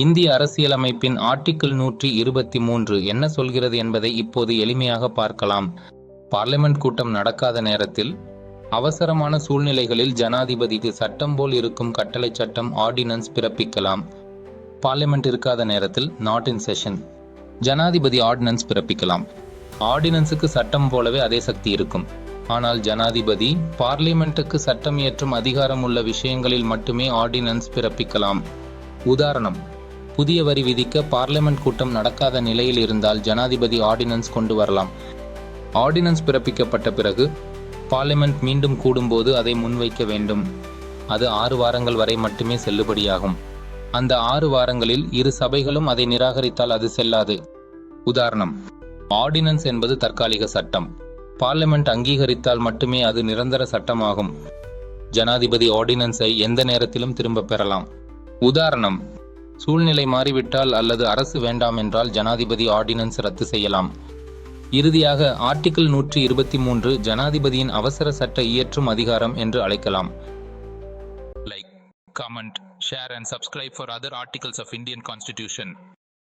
இந்திய அரசியலமைப்பின் ஆர்டிக்கிள் நூற்றி இருபத்தி மூன்று என்ன சொல்கிறது என்பதை இப்போது எளிமையாக பார்க்கலாம். பார்லிமெண்ட் கூட்டம் நடக்காத நேரத்தில் அவசரமான சூழ்நிலைகளில் ஜனாதிபதிக்கு சட்டம் போல் இருக்கும் கட்டளை சட்டம் ஆர்டினன்ஸ் பிறப்பிக்கலாம். பார்லிமெண்ட் இருக்காத நேரத்தில் நாட் இன் செஷன் ஜனாதிபதி ஆர்டினன்ஸ் பிறப்பிக்கலாம். ஆர்டினன்ஸுக்கு சட்டம் போலவே அதே சக்தி இருக்கும். ஆனால் ஜனாதிபதி பார்லிமெண்ட்டுக்கு சட்டம் இயற்றும் அதிகாரம் உள்ள விஷயங்களில் மட்டுமே ஆர்டினன்ஸ் பிறப்பிக்கலாம். உதாரணம் புதிய வரி விதிக்க பார்லிமெண்ட் கூட்டம் நடக்காத நிலையில் இருந்தால் ஜனாதிபதி ஆர்டினன்ஸ் கொண்டு வரலாம். ஆர்டினன்ஸ் பிறப்பிக்கப்பட்ட பிறகு பார்லிமெண்ட் மீண்டும் கூடும்போது அதை முன்வைக்க வேண்டும். அது ஆறு வாரங்கள் வரை மட்டுமே செல்லுபடியாகும். அந்த ஆறு வாரங்களில் இரு சபைகளும் அதை நிராகரித்தால் அது செல்லாது. உதாரணம் ஆர்டினன்ஸ் என்பது தற்காலிக சட்டம். பார்லிமெண்ட் அங்கீகரித்தால் மட்டுமே அது நிரந்தர சட்டமாகும். ஜனாதிபதி ஆர்டினன்ஸை எந்த நேரத்திலும் திரும்பப் பெறலாம். உதாரணம் சூழ்நிலை மாறிவிட்டால் அல்லது அரசு வேண்டாம் என்றால் ஜனாதிபதி ஆர்டினன்ஸ் ரத்து செய்யலாம். இறுதியாக ஆர்டிகிள் நூற்றி இருபத்தி மூன்று ஜனாதிபதியின் அவசர சட்ட இயற்றும் அதிகாரம் என்று அழைக்கலாம். Like comment share and subscribe for other articles of Indian constitution